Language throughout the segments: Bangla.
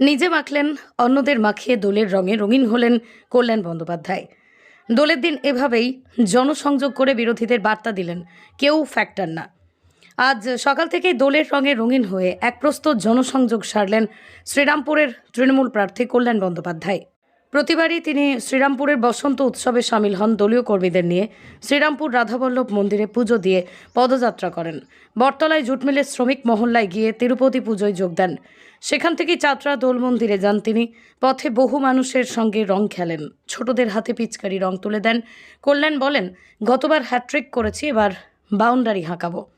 নিজে মাখলেন, অন্যদের মাখিয়ে দোলের রঙে রঙিন হলেন কল্যাণ বন্দ্যোপাধ্যায়। দোলের দিন এভাবেই জনসংযোগ করে বিরোধীদের বার্তা দিলেন, কেউ ফ্যাক্টর না। আজ সকাল থেকেই দোলের রঙে রঙিন হয়ে এক প্রস্তুত জনসংযোগ সারলেন শ্রীরামপুরের তৃণমূল প্রার্থী কল্যাণ বন্দ্যোপাধ্যায়। প্রতিবারই তিনি শ্রীরামপুরের বসন্ত উৎসবে সামিল হন দলীয় কর্মীদের নিয়ে। শ্রীরামপুর রাধাবল্লভ মন্দিরে পুজো দিয়ে পদযাত্রা করেন। বটতলায় জুট মিলের শ্রমিক মহল্লায় গিয়ে তিরুপতি পুজোয় যোগ দেন। সেখান থেকেই চাতরা দোল মন্দিরে যান তিনি। পথে বহু মানুষের সঙ্গে রং খেলেন। ছোটদের হাতে পিচকারি রং তুলে দেন। কল্যাণ বলেন, গতবার হ্যাট্রিক করেছি, এবার বাউন্ডারি হাঁকাবো।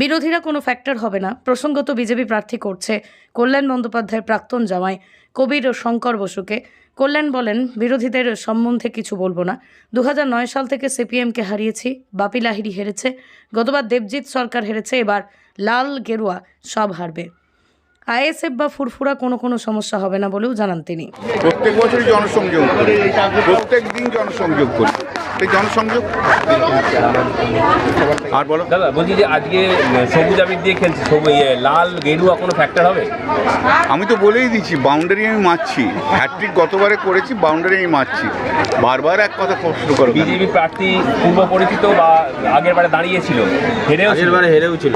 বিরোধীরা কোনো ফ্যাক্টর হবে না। প্রসঙ্গত বিজেপি প্রার্থী করছে, কল্যাণ বন্দ্যোপাধ্যায়ের প্রাক্তন জামাই কবির ও শঙ্কর বসুকে। কল্যাণ বলেন, বিরোধীদের সম্বন্ধে কিছু বলব না। দু সাল থেকে সিপিএমকে হারিয়েছি বাপি লাহিড়ি হেরেছে, গতবার দেবজিৎ সরকার হেরেছে, এবার লাল গেরুয়া সব হারবে। আইএসএফ বা ফুরফুরা কোনো কোনো সমস্যা হবে না বলেও জানান তিনি। প্রত্যেক বছরই জনসংযোগ প্রত্যেক দিন জনসংযোগ করি। এই জনসংযোগ আর বলো। দাদা বলছি যে আজকে সবুজ আবির দিয়ে খেলছি সবুজ ইয়ে, লাল গেরুয়া কোনো ফ্যাক্টর হবে? আমি তো বলেই দিচ্ছি বাউন্ডারি আমি মারছি। হ্যাট্রিক গতবারে করেছি বাউন্ডারি আমি মারছি। বারবার এক কথা প্রশ্ন করো বিজেপি প্রার্থী পূর্ব পরিচিত বা আগের বারে দাঁড়িয়েছিল হেরেও ছিল।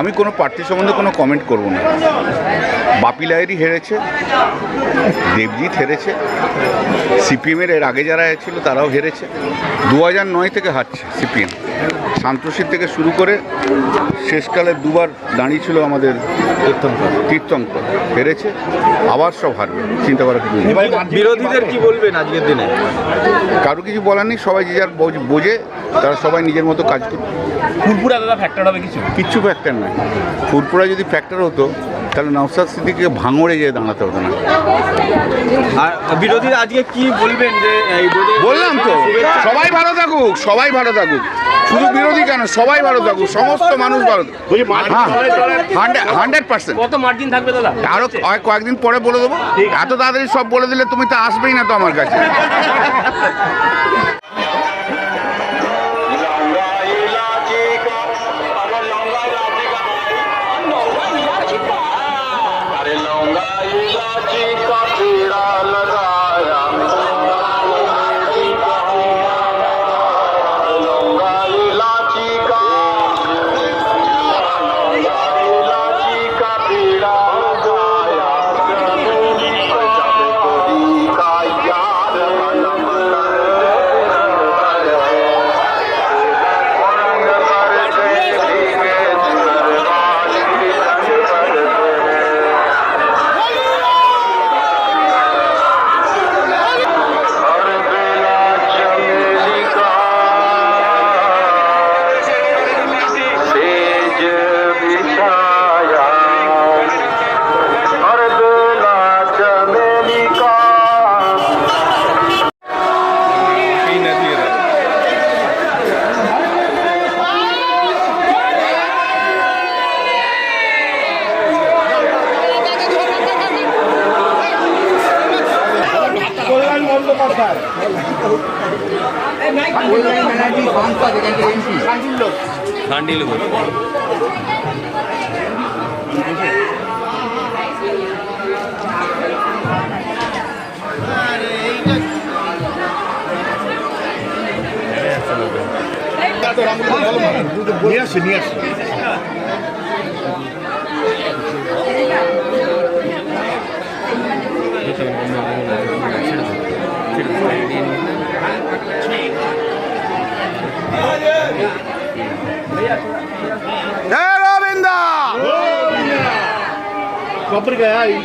আমি কোনো প্রার্থী সম্বন্ধে কোনো কমেন্ট করব না। বাপি লাহিরি হেরেছে দেবজিৎ হেরেছে সিপিএমের এর আগে যারা ছিল তারাও হেরেছে। দু হাজার নয় থেকে হারছে সিপিএম। শান্তশীর থেকে শুরু করে শেষকালে দুবার দাঁড়িয়েছিল আমাদের তীর্থঙ্কর। তীর্থঙ্কর। হেরেছে আবার সব হারবে চিন্তা করার কিছু বিরোধীদের কি বলবেন আজকের দিনে? কারও কিছু বলার নেই সবাই যে যার বোঝ- বোঝে তারা সবাই নিজের মতো কাজ করবে। ফুরপুরা দাদা ফ্যাক্টর হবে কিছু? কিচ্ছু ফ্যাক্টর নয় ফুরপুরা যদি ফ্যাক্টর হতো তাহলে নওসাদ সিদ্দিকে ভাঙড়ে যেয়ে দাঁড়াতে হতো না। আর বিরোধীরা আজকে কি বলবেন যে বললাম তো সবাই ভালো থাকুক সবাই ভালো থাকুক। শুধু বিরোধী কেন সবাই ভালো থাকুক সমস্ত মানুষ ভালো হান্ড্রেড পার্সেন্ট। কত মার্জিন থাকবে দাদা? আরও কয়েকদিন পরে বলে দেবো। এত তাড়াতাড়ি সব বলে দিলে তুমি তো আসবেই না তো আমার কাছে। খান্ডিল নিয়ে আসছে নিয়ে আসছে Jai Govinda! Govinda! Só para ganhar aí.